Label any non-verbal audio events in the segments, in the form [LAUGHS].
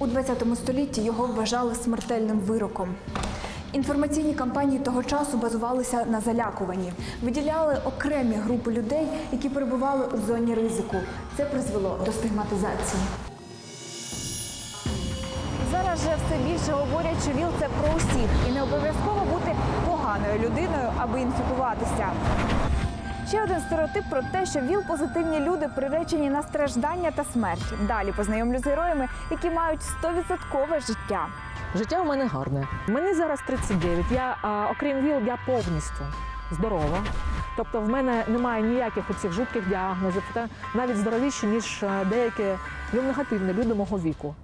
У 20 столітті його вважали смертельним вироком. Інформаційні кампанії того часу базувалися на залякуванні. Виділяли окремі групи людей, які перебували у зоні ризику. Це призвело до стигматизації. Зараз же все більше говорять, що ВІЛ це про усіх і не обов'язково бути поганою людиною, аби інфікуватися. Ще один стереотип про те, що ВІЛ-позитивні люди приречені на страждання та смерть. Далі познайомлю з героями, які мають 100% життя. Життя у мене гарне. Мені зараз 39. Я, а, окрім ВІЛ, я повністю здорова. Тобто в мене немає ніяких оцих жутких діагнозів, навіть здоровіші, ніж е, деякі ВІЛ-негативні люди мого віку.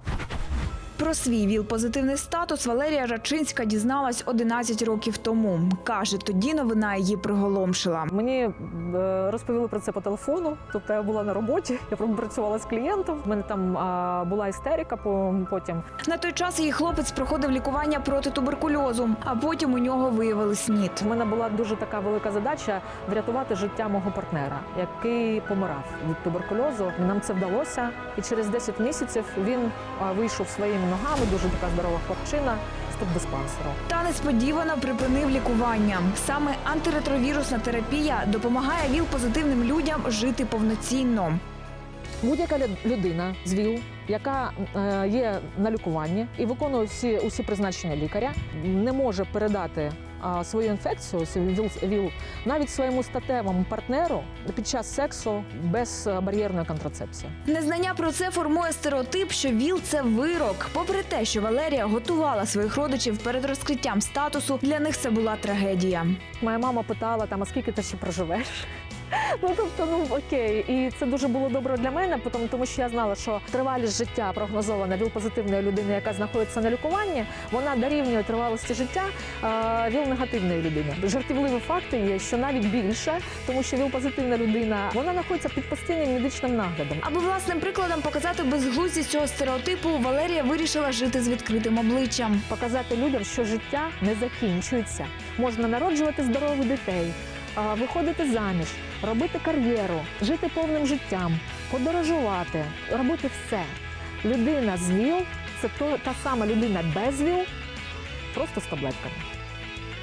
Про свій ВІЛ-позитивний статус Валерія Рачинська дізналась 11 років тому. Каже, тоді новина її приголомшила. Мені е, розповіли про це по телефону. Тобто я була на роботі, [LAUGHS] я працювала з клієнтом. В мене там а, була істерика по- потім. На той час її хлопець проходив лікування проти туберкульозу, а потім у нього виявили СНІД. У мене була дуже така велика задача врятувати життя мого партнера, який помирав від туберкульозу. Нам це вдалося, і через 10 місяців він вийшов своїми ногами. Дуже така здорова хлопчина з тубдиспансеру. Та несподівано припинив лікування. Саме антиретровірусна терапія допомагає ВІЛ-позитивним людям жити повноцінно. Будь-яка лю- людина з ВІЛ, яка е, є на лікуванні і виконує всі усі призначення лікаря, не може передати свою інфекцію свій ВІЛ, ВІЛ навіть своєму статевому партнеру під час сексу без бар'єрної контрацепції. Незнання про це формує стереотип, що ВІЛ це вирок. Попри те, що Валерія готувала своїх родичів перед розкриттям статусу, для них це була трагедія. Моя мама питала там, а скільки ти ще проживеш? Ну тобто, ну окей, і це дуже було добре для мене, тому, тому що я знала, що тривалість життя прогнозована ВІЛ-позитивної людини, яка знаходиться на лікуванні, вона дорівнює тривалості життя ВІЛ-негативної людини. Жартівливі факти є, що навіть більше, тому що ВІЛ-позитивна людина вона знаходиться під постійним медичним наглядом. Аби власним прикладом показати безглуздість цього стереотипу, Валерія вирішила жити з відкритим обличчям. показати людям, що життя не закінчується. Можна народжувати здорових дітей, виходити заміж, робити кар'єру, жити повним життям, подорожувати, робити все. Людина з ВІЛ – це та сама людина без ВІЛ, просто з таблетками.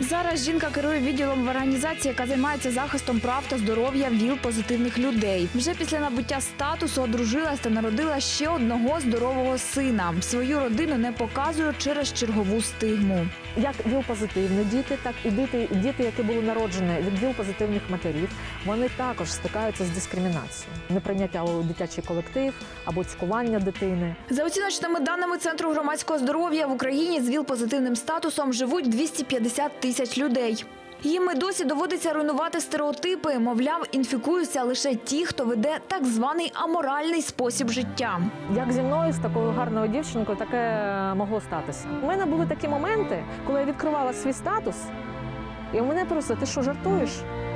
Зараз жінка керує відділом в організації, яка займається захистом прав та здоров'я ВІЛ-позитивних людей. Вже після набуття статусу одружилась та народила ще одного здорового сина. Свою родину не показує через чергову стигму. Як ВІЛ-позитивні діти, так і діти, діти, які були народжені від ВІЛ-позитивних матерів, вони також стикаються з дискримінацією. Неприйняття у дитячий колектив або цькування дитини. За оціночними даними Центру громадського здоров'я в Україні з ВІЛ-позитивним статусом живуть 250 тисяч людей. Їм і досі доводиться руйнувати стереотипи. Мовляв, інфікуються лише ті, хто веде так званий аморальний спосіб життя. Як зі мною, з такою гарною дівчинкою, таке могло статися. У мене були такі моменти, коли я відкривала свій статус, і у мене просто ти що жартуєш?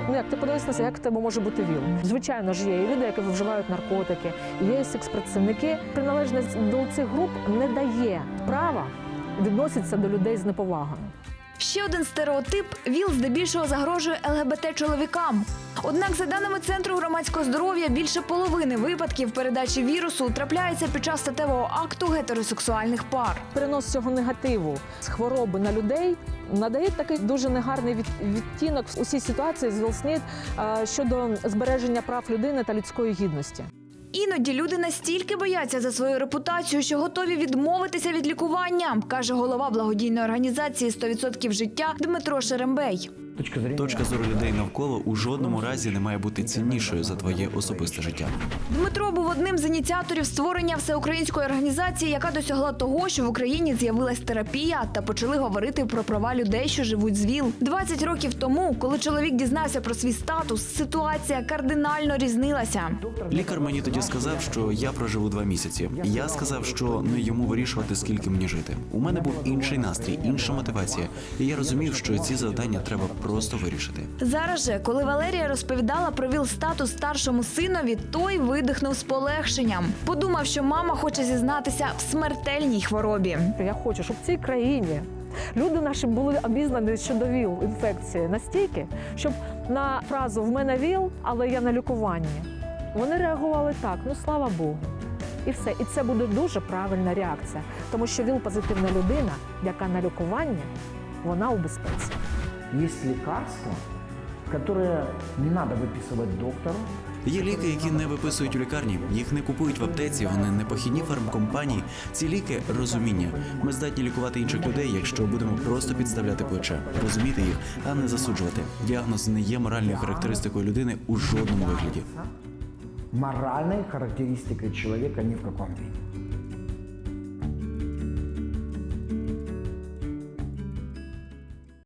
Ну як ти це, як в тебе може бути ВІЛ? Звичайно ж є і люди, які вживають наркотики, є секс-працівники. Приналежність до цих груп не дає права відноситися до людей з неповагою. Ще один стереотип ВІЛ здебільшого загрожує ЛГБТ-чоловікам. Однак, за даними Центру громадського здоров'я, більше половини випадків передачі вірусу трапляється під час статевого акту гетеросексуальних пар. Перенос цього негативу з хвороби на людей надає такий дуже негарний від- відтінок в усій ситуації з ВІЛ-СНІД е, щодо збереження прав людини та людської гідності. Іноді люди настільки бояться за свою репутацію, що готові відмовитися від лікування, каже голова благодійної організації «100% життя Дмитро Шерембей. Точка зрения. Точка зору людей навколо у жодному разі не має бути ціннішою за твоє особисте життя. Дмитро був одним з ініціаторів створення всеукраїнської організації, яка досягла того, що в Україні з'явилась терапія та почали говорити про права людей, що живуть з ВІЛ. 20 років тому, коли чоловік дізнався про свій статус, ситуація кардинально різнилася. Лікар мені тоді сказав, що я проживу два місяці. Я сказав, що не йому вирішувати, скільки мені жити. У мене був інший настрій, інша мотивація, і я розумів, що ці завдання треба просто вирішити. Зараз же, коли Валерія розповідала про ВІЛ статус старшому синові, той видихнув з полегшенням. Подумав, що мама хоче зізнатися в смертельній хворобі. Я хочу, щоб в цій країні люди наші були обізнані щодо ВІЛ інфекції настільки, щоб на фразу в мене ВІЛ, але я на лікуванні. Вони реагували так: ну слава Богу. І все. І це буде дуже правильна реакція, тому що ВІЛ-позитивна людина, яка на лікуванні, вона у безпеці. Есть лекарства, которые не надо выписывать доктору, Є ліки, які не виписують у лікарні, їх не купують в аптеці, вони не похідні фармкомпанії. Ці ліки розуміння. Ми здатні лікувати інших людей, якщо будемо просто підставляти плече, розуміти їх, а не засуджувати. Діагноз не є моральною характеристикою людини у жодному вигляді. моральной характеристикой человека ни в каком виде.